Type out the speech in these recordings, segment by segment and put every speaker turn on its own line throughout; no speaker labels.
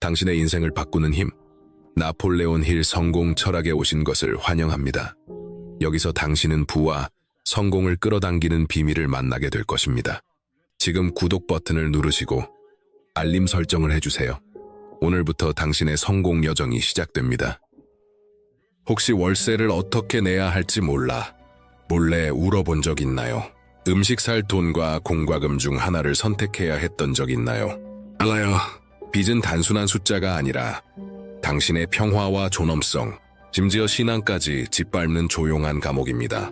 당신의 인생을 바꾸는 힘, 나폴레온 힐 성공 철학에 오신 것을 환영합니다. 여기서 당신은 부와 성공을 끌어당기는 비밀을 만나게 될 것입니다. 지금 구독 버튼을 누르시고 알림 설정을 해주세요. 오늘부터 당신의 성공 여정이 시작됩니다. 혹시 월세를 어떻게 내야 할지 몰라 몰래 울어본 적 있나요? 음식 살 돈과 공과금 중 하나를 선택해야 했던 적 있나요? 알아요. 빚은 단순한 숫자가 아니라 당신의 평화와 존엄성, 심지어 신앙까지 짓밟는 조용한 감옥입니다.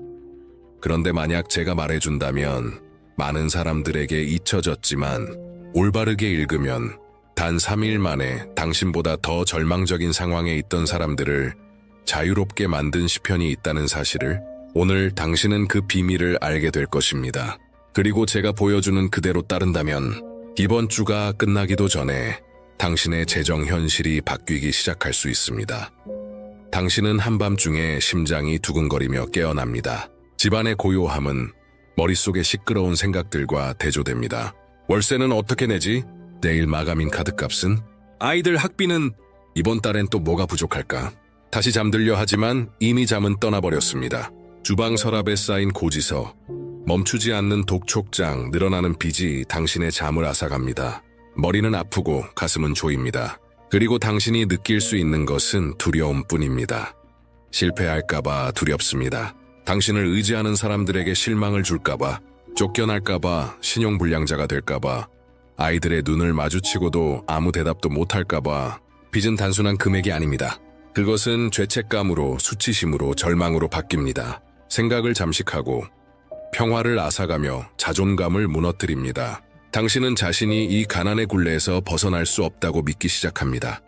그런데 만약 제가 말해준다면 많은 사람들에게 잊혀졌지만 올바르게 읽으면 단 3일 만에 당신보다 더 절망적인 상황에 있던 사람들을 자유롭게 만든 시편이 있다는 사실을 오늘 당신은 그 비밀을 알게 될 것입니다. 그리고 제가 보여주는 그대로 따른다면 이번 주가 끝나기도 전에 당신의 재정 현실이 바뀌기 시작할 수 있습니다. 당신은 한밤중에 심장이 두근거리며 깨어납니다. 집안의 고요함은 머릿속의 시끄러운 생각들과 대조됩니다. 월세는 어떻게 내지? 내일 마감인 카드값은? 아이들 학비는 이번 달엔 또 뭐가 부족할까? 다시 잠들려 하지만 이미 잠은 떠나버렸습니다. 주방 서랍에 쌓인 고지서, 멈추지 않는 독촉장, 늘어나는 빚이 당신의 잠을 앗아갑니다. 머리는 아프고 가슴은 조입니다. 그리고 당신이 느낄 수 있는 것은 두려움뿐입니다. 실패할까봐 두렵습니다. 당신을 의지하는 사람들에게 실망을 줄까봐, 쫓겨날까봐, 신용불량자가 될까봐, 아이들의 눈을 마주치고도 아무 대답도 못할까봐, 빚은 단순한 금액이 아닙니다. 그것은 죄책감으로, 수치심으로, 절망으로 바뀝니다. 생각을 잠식하고, 평화를 앗아가며 자존감을 무너뜨립니다. 당신은 자신이 이 가난의 굴레에서 벗어날 수 없다고 믿기 시작합니다.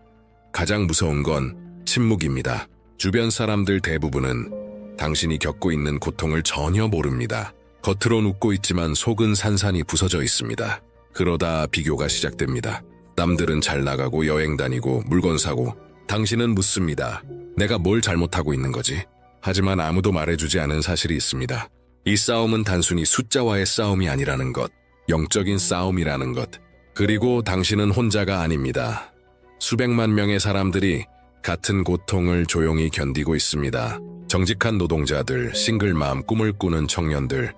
가장 무서운 건 침묵입니다. 주변 사람들 대부분은 당신이 겪고 있는 고통을 전혀 모릅니다. 겉으론 웃고 있지만 속은 산산이 부서져 있습니다. 그러다 비교가 시작됩니다. 남들은 잘 나가고 여행 다니고 물건 사고 당신은 묻습니다. 내가 뭘 잘못하고 있는 거지? 하지만 아무도 말해주지 않은 사실이 있습니다. 이 싸움은 단순히 숫자와의 싸움이 아니라는 것, 영적인 싸움이라는 것. 그리고 당신은 혼자가 아닙니다. 수백만 명의 사람들이 같은 고통을 조용히 견디고 있습니다. 정직한 노동자들, 싱글맘, 꿈을 꾸는 청년들,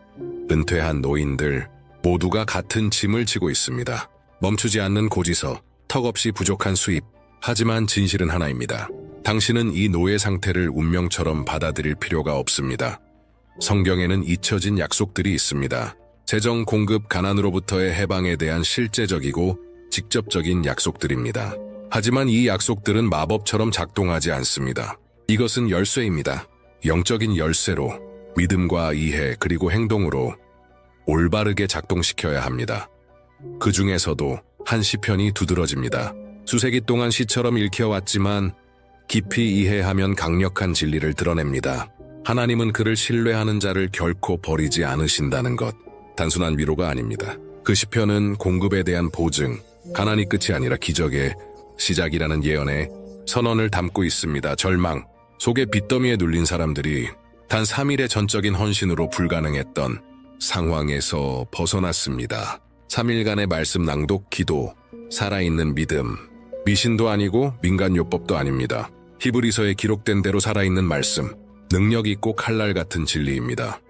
은퇴한 노인들, 모두가 같은 짐을 지고 있습니다. 멈추지 않는 고지서, 턱없이 부족한 수입. 하지만 진실은 하나입니다. 당신은 이 노예 상태를 운명처럼 받아들일 필요가 없습니다. 성경에는 잊혀진 약속들이 있습니다. 재정 공급 가난으로부터의 해방에 대한 실제적이고 직접적인 약속들입니다. 하지만 이 약속들은 마법처럼 작동하지 않습니다. 이것은 열쇠입니다. 영적인 열쇠로 믿음과 이해 그리고 행동으로 올바르게 작동시켜야 합니다. 그 중에서도 한 시편이 두드러집니다. 수세기 동안 시처럼 읽혀왔지만 깊이 이해하면 강력한 진리를 드러냅니다. 하나님은 그를 신뢰하는 자를 결코 버리지 않으신다는 것. 단순한 위로가 아닙니다. 그 시편은 공급에 대한 보증, 가난이 끝이 아니라 기적의 시작이라는 예언에 선언을 담고 있습니다. 절망, 속에 빚더미에 눌린 사람들이 단 3일의 전적인 헌신으로 불가능했던 상황에서 벗어났습니다. 3일간의 말씀 낭독, 기도, 살아있는 믿음, 미신도 아니고 민간요법도 아닙니다. 히브리서에 기록된 대로 살아있는 말씀, 능력 있고 칼날 같은 진리입니다.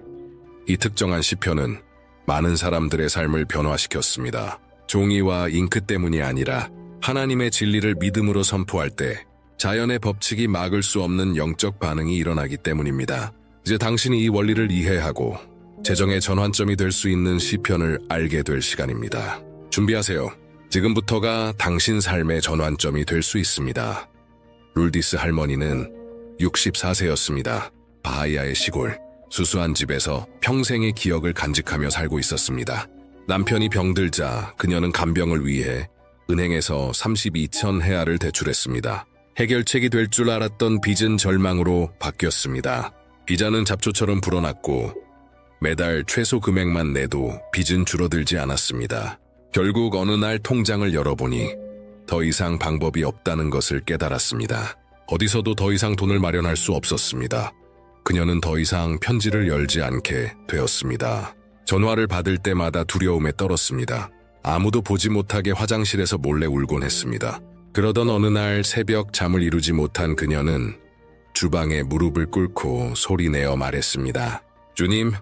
이 특정한 시편은 많은 사람들의 삶을 변화시켰습니다. 종이와 잉크 때문이 아니라 하나님의 진리를 믿음으로 선포할 때 자연의 법칙이 막을 수 없는 영적 반응이 일어나기 때문입니다. 이제 당신이 이 원리를 이해하고 재정의 전환점이 될 수 있는 시편을 알게 될 시간입니다. 준비하세요. 지금부터가 당신 삶의 전환점이 될 수 있습니다. 룰디스 할머니는 64세였습니다. 바하이아의 시골, 수수한 집에서 평생의 기억을 간직하며 살고 있었습니다. 남편이 병들자 그녀는 간병을 위해 은행에서 32천 헤아를 대출했습니다. 해결책이 될 줄 알았던 빚은 절망으로 바뀌었습니다. 이자는 잡초처럼 불어났고 매달 최소 금액만 내도 빚은 줄어들지 않았습니다. 결국 어느 날 통장을 열어보니 더 이상 방법이 없다는 것을 깨달았습니다. 어디서도 더 이상 돈을 마련할 수 없었습니다. 그녀는 더 이상 편지를 열지 않게 되었습니다. 전화를 받을 때마다 두려움에 떨었습니다. 아무도 보지 못하게 화장실에서 몰래 울곤 했습니다. 그러던 어느 날 새벽 잠을 이루지 못한 그녀는 주방에 무릎을 꿇고 소리내어 말했습니다. 주님,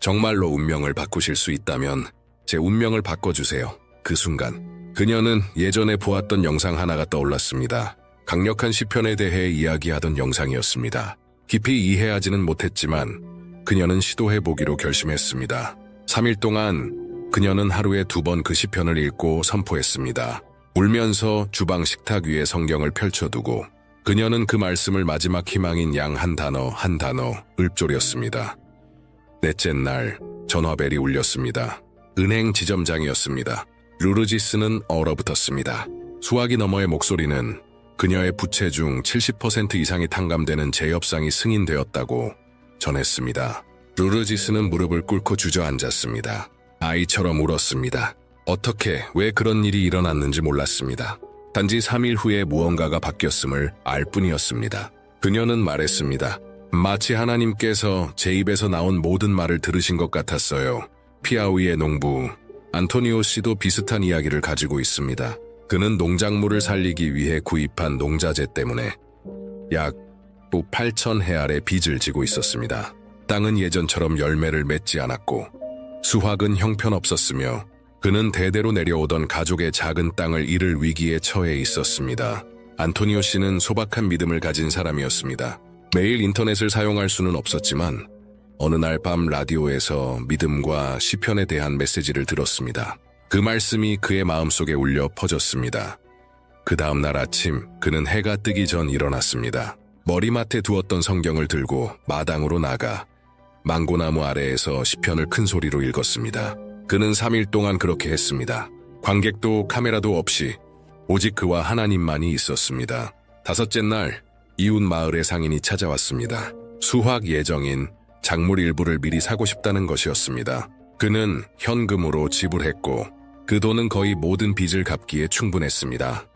정말로 운명을 바꾸실 수 있다면 제 운명을 바꿔주세요. 그 순간 그녀는 예전에 보았던 영상 하나가 떠올랐습니다. 강력한 시편에 대해 이야기하던 영상이었습니다. 깊이 이해하지는 못했지만 그녀는 시도해보기로 결심했습니다. 3일 동안 그녀는 하루에 두 번 그 시편을 읽고 선포했습니다. 울면서 주방 식탁 위에 성경을 펼쳐두고 그녀는 그 말씀을 마지막 희망인 양 한 단어 한 단어 읊조렸습니다. 넷째 날 전화벨이 울렸습니다. 은행 지점장이었습니다. 루르지스는 얼어붙었습니다. 수화기 너머의 목소리는 그녀의 부채 중 70% 이상이 탕감되는 재협상이 승인되었다고 전했습니다. 루르지스는 무릎을 꿇고 주저앉았습니다. 아이처럼 울었습니다. 어떻게, 왜 그런 일이 일어났는지 몰랐습니다. 단지 3일 후에 무언가가 바뀌었음을 알 뿐이었습니다. 그녀는 말했습니다. 마치 하나님께서 제 입에서 나온 모든 말을 들으신 것 같았어요. 피아우이의 농부 안토니오 씨도 비슷한 이야기를 가지고 있습니다. 그는 농작물을 살리기 위해 구입한 농자재 때문에 약 8천 헤알의 빚을 지고 있었습니다. 땅은 예전처럼 열매를 맺지 않았고 수확은 형편없었으며 그는 대대로 내려오던 가족의 작은 땅을 잃을 위기에 처해 있었습니다. 안토니오 씨는 소박한 믿음을 가진 사람이었습니다. 매일 인터넷을 사용할 수는 없었지만 어느 날 밤 라디오에서 믿음과 시편에 대한 메시지를 들었습니다. 그 말씀이 그의 마음속에 울려 퍼졌습니다. 그 다음 날 아침 그는 해가 뜨기 전 일어났습니다. 머리맡에 두었던 성경을 들고 마당으로 나가 망고나무 아래에서 시편을 큰 소리로 읽었습니다. 그는 3일 동안 그렇게 했습니다. 관객도 카메라도 없이 오직 그와 하나님만이 있었습니다. 다섯째 날 이웃 마을의 상인이 찾아왔습니다. 수확 예정인 작물 일부를 미리 사고 싶다는 것이었습니다. 그는 현금으로 지불했고 그 돈은 거의 모든 빚을 갚기에 충분했습니다.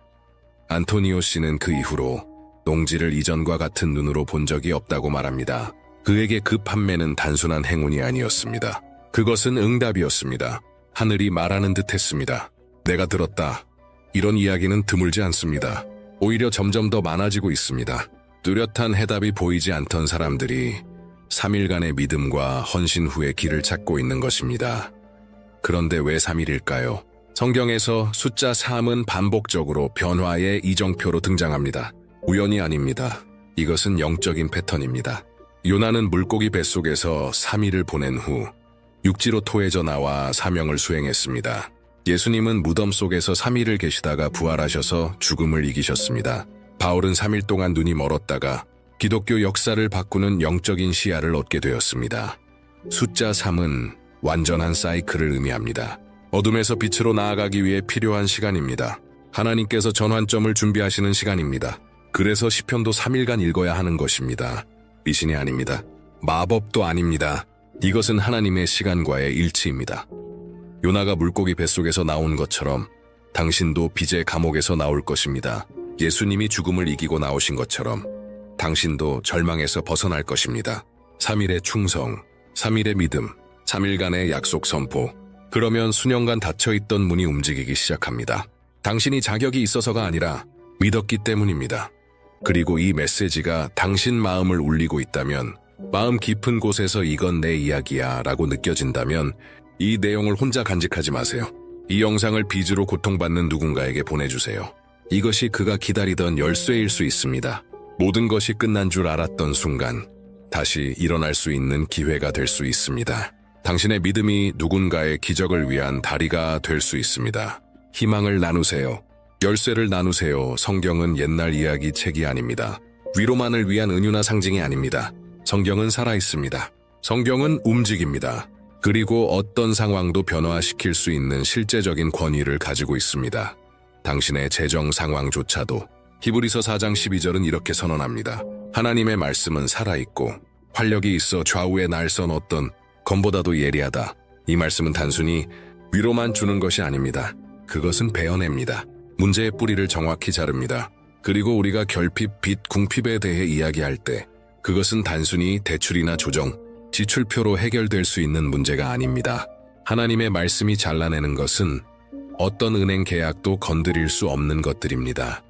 안토니오 씨는 그 이후로 농지를 이전과 같은 눈으로 본 적이 없다고 말합니다. 그에게 그 판매는 단순한 행운이 아니었습니다. 그것은 응답이었습니다. 하늘이 말하는 듯 했습니다. 내가 들었다. 이런 이야기는 드물지 않습니다. 오히려 점점 더 많아지고 있습니다. 뚜렷한 해답이 보이지 않던 사람들이 3일간의 믿음과 헌신 후에 길을 찾고 있는 것입니다. 그런데 왜 3일일까요? 성경에서 숫자 3은 반복적으로 변화의 이정표로 등장합니다. 우연이 아닙니다. 이것은 영적인 패턴입니다. 요나는 물고기 뱃속에서 3일을 보낸 후 육지로 토해져 나와 사명을 수행했습니다. 예수님은 무덤 속에서 3일을 계시다가 부활하셔서 죽음을 이기셨습니다. 바울은 3일 동안 눈이 멀었다가 기독교 역사를 바꾸는 영적인 시야를 얻게 되었습니다. 숫자 3은 완전한 사이클을 의미합니다. 어둠에서 빛으로 나아가기 위해 필요한 시간입니다. 하나님께서 전환점을 준비하시는 시간입니다. 그래서 시편도 3일간 읽어야 하는 것입니다. 미신이 아닙니다. 마법도 아닙니다. 이것은 하나님의 시간과의 일치입니다. 요나가 물고기 뱃속에서 나온 것처럼 당신도 빚의 감옥에서 나올 것입니다. 예수님이 죽음을 이기고 나오신 것처럼 당신도 절망에서 벗어날 것입니다. 3일의 충성, 3일의 믿음, 3일간의 약속 선포. 그러면 수년간 닫혀있던 문이 움직이기 시작합니다. 당신이 자격이 있어서가 아니라 믿었기 때문입니다. 그리고 이 메시지가 당신 마음을 울리고 있다면, 마음 깊은 곳에서 이건 내 이야기야 라고 느껴진다면, 이 내용을 혼자 간직하지 마세요. 이 영상을 빚으로 고통받는 누군가에게 보내주세요. 이것이 그가 기다리던 열쇠일 수 있습니다. 모든 것이 끝난 줄 알았던 순간, 다시 일어날 수 있는 기회가 될 수 있습니다. 당신의 믿음이 누군가의 기적을 위한 다리가 될 수 있습니다. 희망을 나누세요. 열쇠를 나누세요. 성경은 옛날 이야기 책이 아닙니다. 위로만을 위한 은유나 상징이 아닙니다. 성경은 살아있습니다. 성경은 움직입니다. 그리고 어떤 상황도 변화시킬 수 있는 실제적인 권위를 가지고 있습니다. 당신의 재정 상황조차도 히브리서 4장 12절은 이렇게 선언합니다. 하나님의 말씀은 살아있고 활력이 있어 좌우에 날선 어떤 검보다도 예리하다. 이 말씀은 단순히 위로만 주는 것이 아닙니다. 그것은 베어냅니다. 문제의 뿌리를 정확히 자릅니다. 그리고 우리가 결핍, 빚, 궁핍에 대해 이야기할 때 그것은 단순히 대출이나 조정, 지출표로 해결될 수 있는 문제가 아닙니다. 하나님의 말씀이 잘라내는 것은 어떤 은행 계약도 건드릴 수 없는 것들입니다.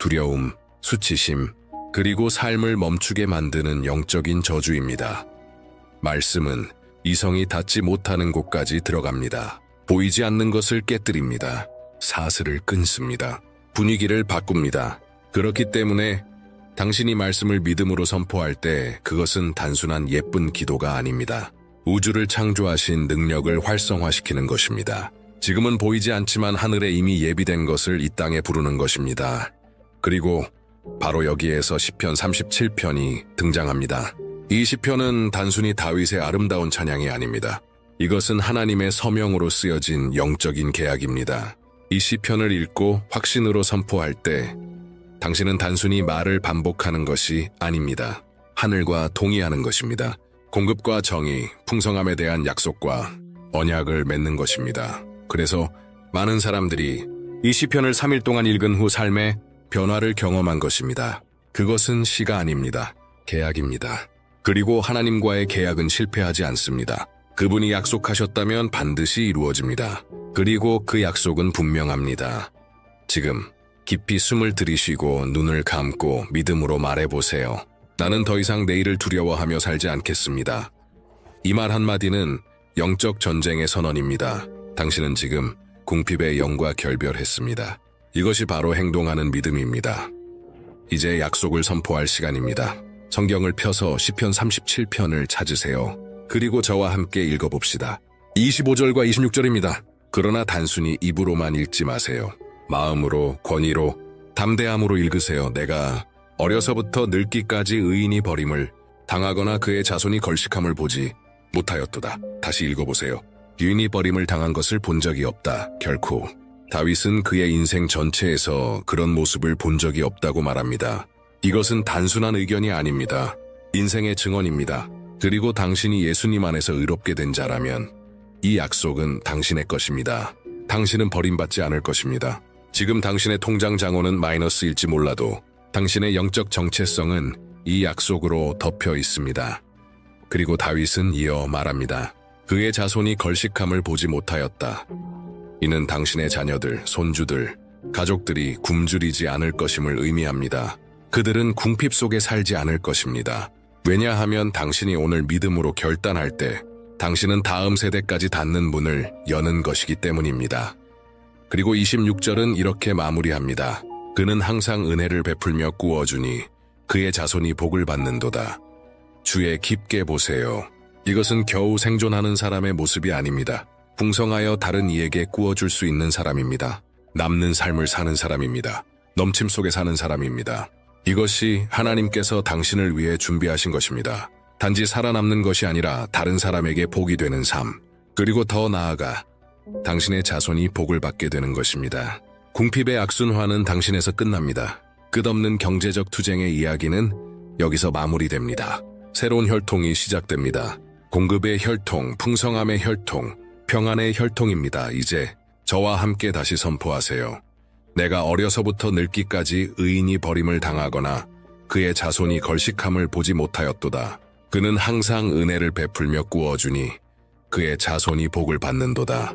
두려움, 수치심, 그리고 삶을 멈추게 만드는 영적인 저주입니다. 말씀은 이성이 닿지 못하는 곳까지 들어갑니다. 보이지 않는 것을 깨뜨립니다. 사슬을 끊습니다. 분위기를 바꿉니다. 그렇기 때문에 당신이 말씀을 믿음으로 선포할 때 그것은 단순한 예쁜 기도가 아닙니다. 우주를 창조하신 능력을 활성화시키는 것입니다. 지금은 보이지 않지만 하늘에 이미 예비된 것을 이 땅에 부르는 것입니다. 그리고 바로 여기에서 시편 37편이 등장합니다. 이 시편은 단순히 다윗의 아름다운 찬양이 아닙니다. 이것은 하나님의 서명으로 쓰여진 영적인 계약입니다. 이 시편을 읽고 확신으로 선포할 때 당신은 단순히 말을 반복하는 것이 아닙니다. 하늘과 동의하는 것입니다. 공급과 정의, 풍성함에 대한 약속과 언약을 맺는 것입니다. 그래서 많은 사람들이 이 시편을 3일 동안 읽은 후 삶에 변화를 경험한 것입니다. 그것은 시가 아닙니다. 계약입니다. 그리고 하나님과의 계약은 실패하지 않습니다. 그분이 약속하셨다면 반드시 이루어집니다. 그리고 그 약속은 분명합니다. 지금 깊이 숨을 들이쉬고 눈을 감고 믿음으로 말해보세요. 나는 더 이상 내일을 두려워하며 살지 않겠습니다. 이 말 한마디는 영적 전쟁의 선언입니다. 당신은 지금 궁핍의 영과 결별했습니다. 이것이 바로 행동하는 믿음입니다. 이제 약속을 선포할 시간입니다. 성경을 펴서 시편 37편을 찾으세요. 그리고 저와 함께 읽어봅시다. 25절과 26절입니다. 그러나 단순히 입으로만 읽지 마세요. 마음으로, 권위로, 담대함으로 읽으세요. 내가 어려서부터 늙기까지 의인이 버림을 당하거나 그의 자손이 걸식함을 보지 못하였도다. 다시 읽어보세요. 유인이 버림을 당한 것을 본 적이 없다. 결코. 다윗은 그의 인생 전체에서 그런 모습을 본 적이 없다고 말합니다. 이것은 단순한 의견이 아닙니다. 인생의 증언입니다. 그리고 당신이 예수님 안에서 의롭게 된 자라면 이 약속은 당신의 것입니다. 당신은 버림받지 않을 것입니다. 지금 당신의 통장 장호는 마이너스일지 몰라도 당신의 영적 정체성은 이 약속으로 덮여 있습니다. 그리고 다윗은 이어 말합니다. 그의 자손이 걸식함을 보지 못하였다. 이는 당신의 자녀들, 손주들, 가족들이 굶주리지 않을 것임을 의미합니다. 그들은 궁핍 속에 살지 않을 것입니다. 왜냐하면 당신이 오늘 믿음으로 결단할 때 당신은 다음 세대까지 닿는 문을 여는 것이기 때문입니다. 그리고 26절은 이렇게 마무리합니다. 그는 항상 은혜를 베풀며 꾸어주니 그의 자손이 복을 받는도다. 주의 깊게 보세요. 이것은 겨우 생존하는 사람의 모습이 아닙니다. 풍성하여 다른 이에게 꾸어줄 수 있는 사람입니다. 남는 삶을 사는 사람입니다. 넘침 속에 사는 사람입니다. 이것이 하나님께서 당신을 위해 준비하신 것입니다. 단지 살아남는 것이 아니라 다른 사람에게 복이 되는 삶, 그리고 더 나아가 당신의 자손이 복을 받게 되는 것입니다. 궁핍의 악순환은 당신에서 끝납니다. 끝없는 경제적 투쟁의 이야기는 여기서 마무리됩니다. 새로운 혈통이 시작됩니다. 공급의 혈통, 풍성함의 혈통, 평안의 혈통입니다. 이제 저와 함께 다시 선포하세요. 내가 어려서부터 늙기까지 의인이 버림을 당하거나 그의 자손이 걸식함을 보지 못하였도다. 그는 항상 은혜를 베풀며 꾸어주니 그의 자손이 복을 받는도다.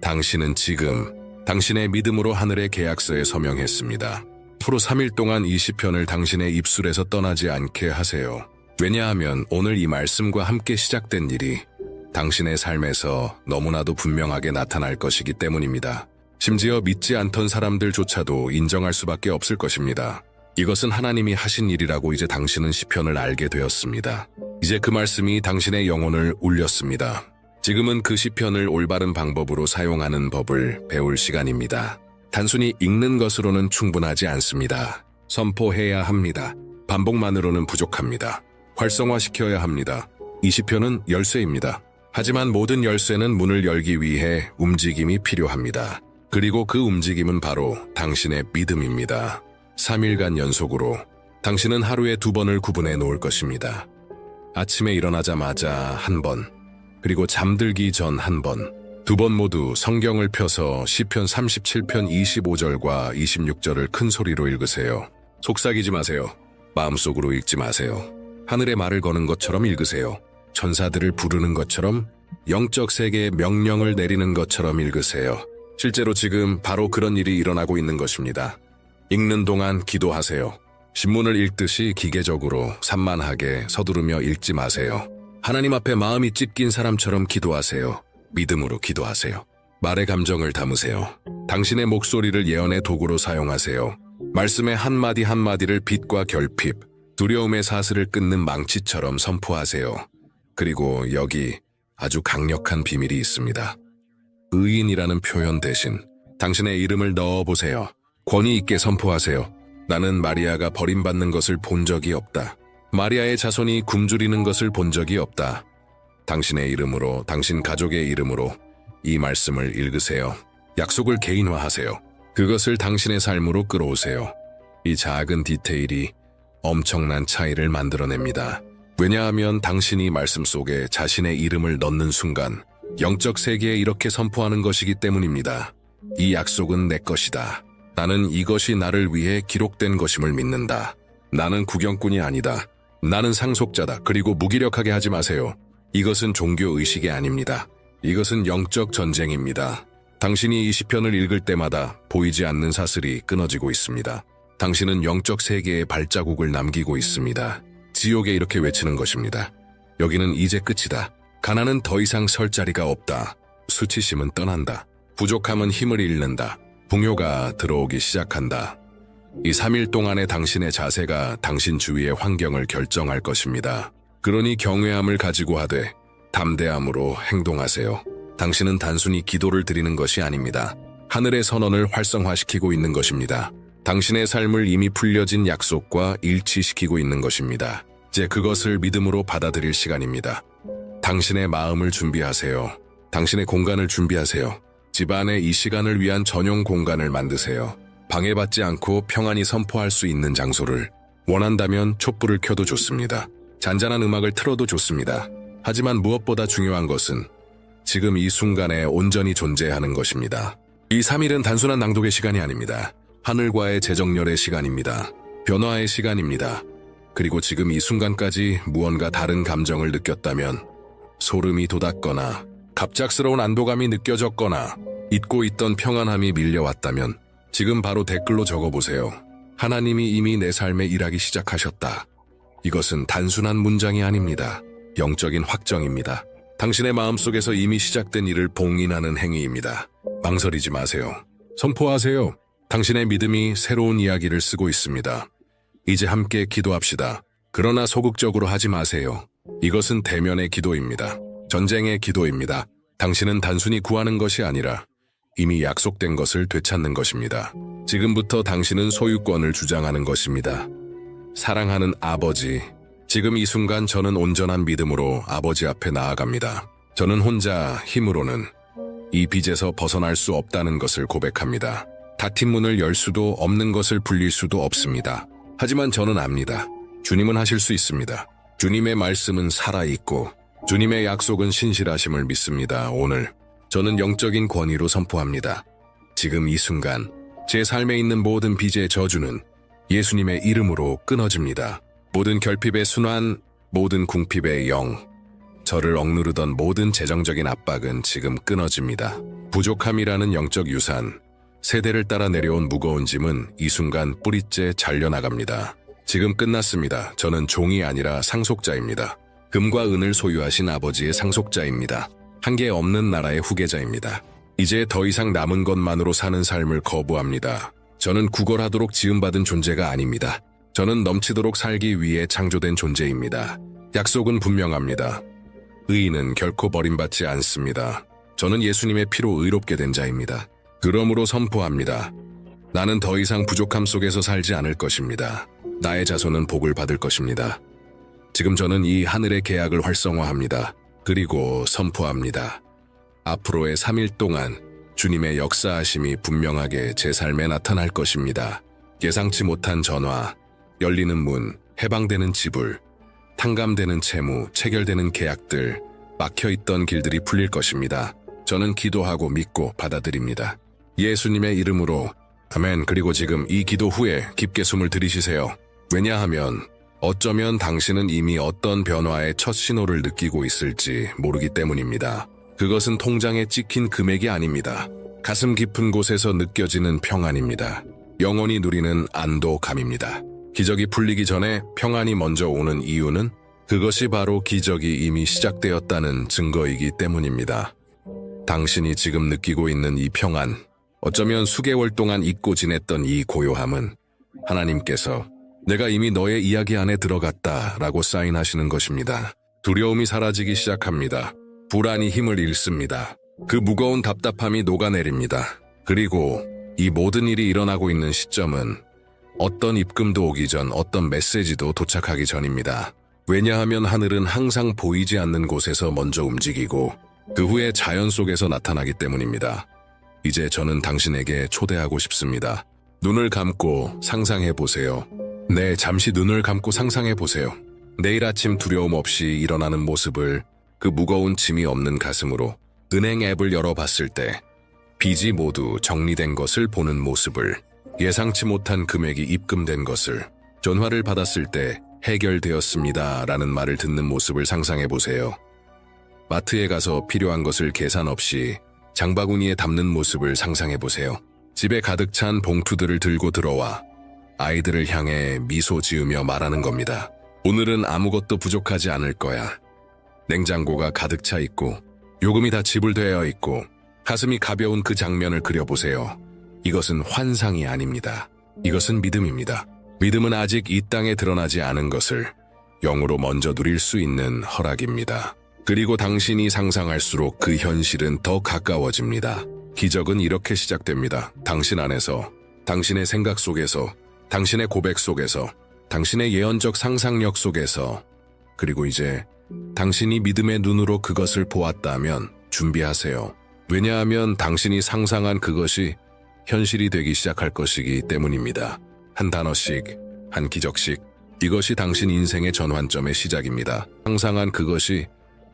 당신은 지금 당신의 믿음으로 하늘의 계약서에 서명했습니다. 앞으로 3일 동안 이 시편을 당신의 입술에서 떠나지 않게 하세요. 왜냐하면 오늘 이 말씀과 함께 시작된 일이 당신의 삶에서 너무나도 분명하게 나타날 것이기 때문입니다. 심지어 믿지 않던 사람들조차도 인정할 수밖에 없을 것입니다. 이것은 하나님이 하신 일이라고 이제 당신은 시편을 알게 되었습니다. 이제 그 말씀이 당신의 영혼을 울렸습니다. 지금은 그 시편을 올바른 방법으로 사용하는 법을 배울 시간입니다. 단순히 읽는 것으로는 충분하지 않습니다. 선포해야 합니다. 반복만으로는 부족합니다. 활성화시켜야 합니다. 이 시편은 열쇠입니다. 하지만 모든 열쇠는 문을 열기 위해 움직임이 필요합니다. 그리고 그 움직임은 바로 당신의 믿음입니다. 3일간 연속으로 당신은 하루에 두 번을 구분해 놓을 것입니다. 아침에 일어나자마자 한 번, 그리고 잠들기 전 한 번, 두 번 모두 성경을 펴서 시편 37편 25절과 26절을 큰 소리로 읽으세요. 속삭이지 마세요. 마음속으로 읽지 마세요. 하늘의 말을 거는 것처럼 읽으세요. 천사들을 부르는 것처럼 영적 세계의 명령을 내리는 것처럼 읽으세요. 실제로 지금 바로 그런 일이 일어나고 있는 것입니다. 읽는 동안 기도하세요. 신문을 읽듯이 기계적으로 산만하게 서두르며 읽지 마세요. 하나님 앞에 마음이 찢긴 사람처럼 기도하세요. 믿음으로 기도하세요. 말의 감정을 담으세요. 당신의 목소리를 예언의 도구로 사용하세요. 말씀의 한마디 한마디를 빛과 결핍, 두려움의 사슬을 끊는 망치처럼 선포하세요. 그리고 여기 아주 강력한 비밀이 있습니다. 의인이라는 표현 대신 당신의 이름을 넣어보세요. 권위 있게 선포하세요. 나는 마리아가 버림받는 것을 본 적이 없다. 마리아의 자손이 굶주리는 것을 본 적이 없다. 당신의 이름으로, 당신 가족의 이름으로 이 말씀을 읽으세요. 약속을 개인화하세요. 그것을 당신의 삶으로 끌어오세요. 이 작은 디테일이 엄청난 차이를 만들어냅니다. 왜냐하면 당신이 말씀 속에 자신의 이름을 넣는 순간 영적 세계에 이렇게 선포하는 것이기 때문입니다. 이 약속은 내 것이다. 나는 이것이 나를 위해 기록된 것임을 믿는다. 나는 구경꾼이 아니다. 나는 상속자다. 그리고 무기력하게 하지 마세요. 이것은 종교 의식이 아닙니다. 이것은 영적 전쟁입니다. 당신이 이 시편을 읽을 때마다 보이지 않는 사슬이 끊어지고 있습니다. 당신은 영적 세계에 발자국을 남기고 있습니다. 지옥에 이렇게 외치는 것입니다. 여기는 이제 끝이다. 가난은 더 이상 설 자리가 없다. 수치심은 떠난다. 부족함은 힘을 잃는다. 풍요가 들어오기 시작한다. 이 3일 동안의 당신의 자세가 당신 주위의 환경을 결정할 것입니다. 그러니 경외함을 가지고 하되 담대함으로 행동하세요. 당신은 단순히 기도를 드리는 것이 아닙니다. 하늘의 선언을 활성화시키고 있는 것입니다. 당신의 삶을 이미 풀려진 약속과 일치시키고 있는 것입니다. 이제 그것을 믿음으로 받아들일 시간입니다. 당신의 마음을 준비하세요. 당신의 공간을 준비하세요. 집안에 이 시간을 위한 전용 공간을 만드세요. 방해받지 않고 평안히 선포할 수 있는 장소를 원한다면 촛불을 켜도 좋습니다. 잔잔한 음악을 틀어도 좋습니다. 하지만 무엇보다 중요한 것은 지금 이 순간에 온전히 존재하는 것입니다. 이 3일은 단순한 낭독의 시간이 아닙니다. 하늘과의 재정렬의 시간입니다. 변화의 시간입니다. 그리고 지금 이 순간까지 무언가 다른 감정을 느꼈다면 소름이 돋았거나 갑작스러운 안도감이 느껴졌거나 잊고 있던 평안함이 밀려왔다면 지금 바로 댓글로 적어보세요. 하나님이 이미 내 삶에 일하기 시작하셨다. 이것은 단순한 문장이 아닙니다. 영적인 확정입니다. 당신의 마음속에서 이미 시작된 일을 봉인하는 행위입니다. 망설이지 마세요. 선포하세요. 당신의 믿음이 새로운 이야기를 쓰고 있습니다. 이제 함께 기도합시다. 그러나 소극적으로 하지 마세요. 이것은 대면의 기도입니다. 전쟁의 기도입니다. 당신은 단순히 구하는 것이 아니라 이미 약속된 것을 되찾는 것입니다. 지금부터 당신은 소유권을 주장하는 것입니다. 사랑하는 아버지, 지금 이 순간 저는 온전한 믿음으로 아버지 앞에 나아갑니다. 저는 혼자 힘으로는 이 빚에서 벗어날 수 없다는 것을 고백합니다. 닫힌 문을 열 수도 없는 것을 불릴 수도 없습니다. 하지만 저는 압니다. 주님은 하실 수 있습니다. 주님의 말씀은 살아있고 주님의 약속은 신실하심을 믿습니다. 오늘 저는 영적인 권위로 선포합니다. 지금 이 순간 제 삶에 있는 모든 빚의 저주는 예수님의 이름으로 끊어집니다. 모든 결핍의 순환, 모든 궁핍의 영, 저를 억누르던 모든 재정적인 압박은 지금 끊어집니다. 부족함이라는 영적 유산, 세대를 따라 내려온 무거운 짐은 이 순간 뿌리째 잘려나갑니다. 지금 끝났습니다. 저는 종이 아니라 상속자입니다. 금과 은을 소유하신 아버지의 상속자입니다. 한계 없는 나라의 후계자입니다. 이제 더 이상 남은 것만으로 사는 삶을 거부합니다. 저는 구걸하도록 지음받은 존재가 아닙니다. 저는 넘치도록 살기 위해 창조된 존재입니다. 약속은 분명합니다. 의인은 결코 버림받지 않습니다. 저는 예수님의 피로 의롭게 된 자입니다. 그러므로 선포합니다. 나는 더 이상 부족함 속에서 살지 않을 것입니다. 나의 자손은 복을 받을 것입니다. 지금 저는 이 하늘의 계약을 활성화합니다. 그리고 선포합니다. 앞으로의 3일 동안 주님의 역사하심이 분명하게 제 삶에 나타날 것입니다. 예상치 못한 전화, 열리는 문, 해방되는 지불, 탕감되는 채무, 체결되는 계약들, 막혀있던 길들이 풀릴 것입니다. 저는 기도하고 믿고 받아들입니다. 예수님의 이름으로 아멘 그리고 지금 이 기도 후에 깊게 숨을 들이쉬세요. 왜냐하면 어쩌면 당신은 이미 어떤 변화의 첫 신호를 느끼고 있을지 모르기 때문입니다. 그것은 통장에 찍힌 금액이 아닙니다. 가슴 깊은 곳에서 느껴지는 평안입니다. 영원히 누리는 안도감입니다. 기적이 풀리기 전에 평안이 먼저 오는 이유는 그것이 바로 기적이 이미 시작되었다는 증거이기 때문입니다. 당신이 지금 느끼고 있는 이 평안, 어쩌면 수개월 동안 잊고 지냈던 이 고요함은 하나님께서 내가 이미 너의 이야기 안에 들어갔다 라고 사인하시는 것입니다. 두려움이 사라지기 시작합니다. 불안이 힘을 잃습니다. 그 무거운 답답함이 녹아내립니다. 그리고 이 모든 일이 일어나고 있는 시점은 어떤 입금도 오기 전 어떤 메시지도 도착하기 전입니다. 왜냐하면 하늘은 항상 보이지 않는 곳에서 먼저 움직이고 그 후에 자연 속에서 나타나기 때문입니다. 이제 저는 당신에게 초대하고 싶습니다. 눈을 감고 상상해 보세요. 네, 잠시 눈을 감고 상상해 보세요. 내일 아침 두려움 없이 일어나는 모습을 그 무거운 짐이 없는 가슴으로 은행 앱을 열어봤을 때 빚이 모두 정리된 것을 보는 모습을 예상치 못한 금액이 입금된 것을 전화를 받았을 때 해결되었습니다 라는 말을 듣는 모습을 상상해 보세요. 마트에 가서 필요한 것을 계산 없이 장바구니에 담는 모습을 상상해 보세요. 집에 가득 찬 봉투들을 들고 들어와 아이들을 향해 미소 지으며 말하는 겁니다. 오늘은 아무것도 부족하지 않을 거야. 냉장고가 가득 차 있고 요금이 다 지불되어 있고 가슴이 가벼운 그 장면을 그려보세요. 이것은 환상이 아닙니다. 이것은 믿음입니다. 믿음은 아직 이 땅에 드러나지 않은 것을 영으로 먼저 누릴 수 있는 허락입니다. 그리고 당신이 상상할수록 그 현실은 더 가까워집니다. 기적은 이렇게 시작됩니다. 당신 안에서, 당신의 생각 속에서, 당신의 고백 속에서, 당신의 예언적 상상력 속에서, 그리고 이제 당신이 믿음의 눈으로 그것을 보았다면 준비하세요. 왜냐하면 당신이 상상한 그것이 현실이 되기 시작할 것이기 때문입니다. 한 단어씩, 한 기적씩, 이것이 당신 인생의 전환점의 시작입니다. 상상한 그것이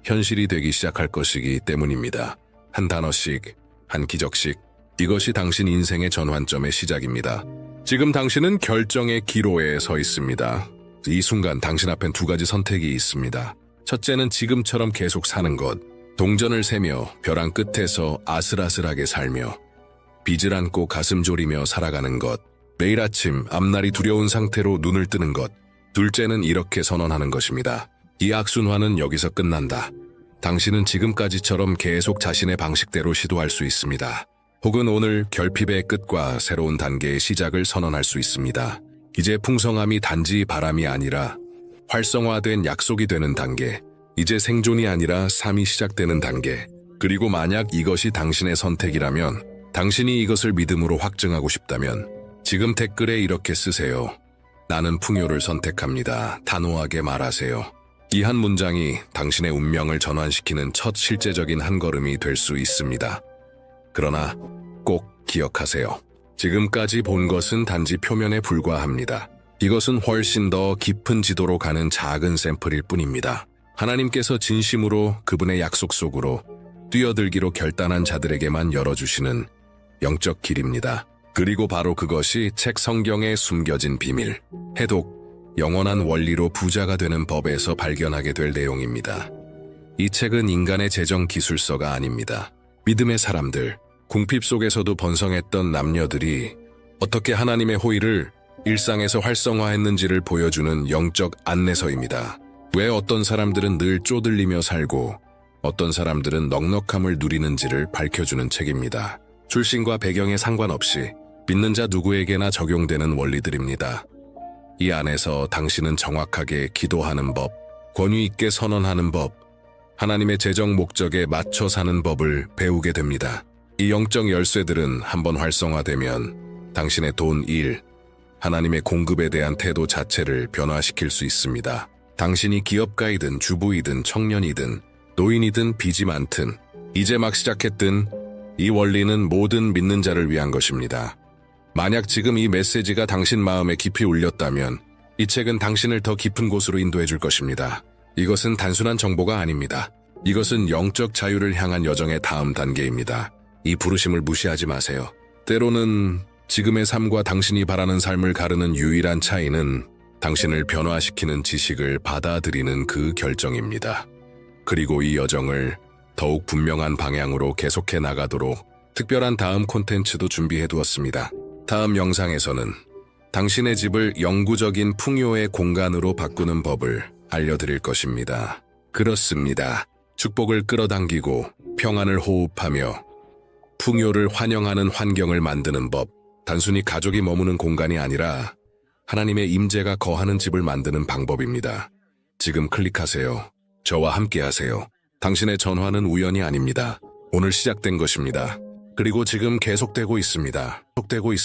현실이 되기 시작할 것이기 때문입니다. 한 단어씩, 한 기적씩, 이것이 당신 인생의 전환점의 시작입니다. 지금 당신은 결정의 기로에 서 있습니다. 이 순간 당신 앞엔 두 가지 선택이 있습니다. 첫째는 지금처럼 계속 사는 것, 동전을 세며 벼랑 끝에서 아슬아슬하게 살며 빚을 안고 가슴 졸이며 살아가는 것, 매일 아침 앞날이 두려운 상태로 눈을 뜨는 것, 둘째는 이렇게 선언하는 것입니다. 이 악순환은 여기서 끝난다. 당신은 지금까지처럼 계속 자신의 방식대로 시도할 수 있습니다. 혹은 오늘 결핍의 끝과 새로운 단계의 시작을 선언할 수 있습니다. 이제 풍성함이 단지 바람이 아니라 활성화된 약속이 되는 단계, 이제 생존이 아니라 삶이 시작되는 단계, 그리고 만약 이것이 당신의 선택이라면 당신이 이것을 믿음으로 확증하고 싶다면 지금 댓글에 이렇게 쓰세요. 나는 풍요를 선택합니다. 단호하게 말하세요. 이 한 문장이 당신의 운명을 전환시키는 첫 실제적인 한 걸음이 될 수 있습니다. 그러나 꼭 기억하세요. 지금까지 본 것은 단지 표면에 불과합니다. 이것은 훨씬 더 깊은 지도로 가는 작은 샘플일 뿐입니다. 하나님께서 진심으로 그분의 약속 속으로 뛰어들기로 결단한 자들에게만 열어주시는 영적 길입니다. 그리고 바로 그것이 책 성경에 숨겨진 비밀, 해독, 영원한 원리로 부자가 되는 법에서 발견하게 될 내용입니다. 이 책은 인간의 재정 기술서가 아닙니다. 믿음의 사람들, 궁핍 속에서도 번성했던 남녀들이 어떻게 하나님의 호의를 일상에서 활성화했는지를 보여주는 영적 안내서입니다. 왜 어떤 사람들은 늘 쪼들리며 살고 어떤 사람들은 넉넉함을 누리는지를 밝혀주는 책입니다. 출신과 배경에 상관없이 믿는 자 누구에게나 적용되는 원리들입니다. 이 안에서 당신은 정확하게 기도하는 법, 권위 있게 선언하는 법, 하나님의 재정 목적에 맞춰 사는 법을 배우게 됩니다. 이 영적 열쇠들은 한번 활성화되면 당신의 돈, 일, 하나님의 공급에 대한 태도 자체를 변화시킬 수 있습니다. 당신이 기업가이든 주부이든 청년이든 노인이든 빚이 많든 이제 막 시작했든 이 원리는 모든 믿는 자를 위한 것입니다. 만약 지금 이 메시지가 당신 마음에 깊이 울렸다면 이 책은 당신을 더 깊은 곳으로 인도해 줄 것입니다. 이것은 단순한 정보가 아닙니다. 이것은 영적 자유를 향한 여정의 다음 단계입니다. 이 부르심을 무시하지 마세요. 때로는 지금의 삶과 당신이 바라는 삶을 가르는 유일한 차이는 당신을 변화시키는 지식을 받아들이는 그 결정입니다. 그리고 이 여정을 더욱 분명한 방향으로 계속해 나가도록 특별한 다음 콘텐츠도 준비해 두었습니다. 다음 영상에서는 당신의 집을 영구적인 풍요의 공간으로 바꾸는 법을 알려드릴 것입니다. 그렇습니다. 축복을 끌어당기고 평안을 호흡하며 풍요를 환영하는 환경을 만드는 법. 단순히 가족이 머무는 공간이 아니라 하나님의 임재가 거하는 집을 만드는 방법입니다. 지금 클릭하세요. 저와 함께 하세요. 당신의 전화는 우연이 아닙니다. 오늘 시작된 것입니다. 그리고 지금 계속되고 있습니다. 계속되고 있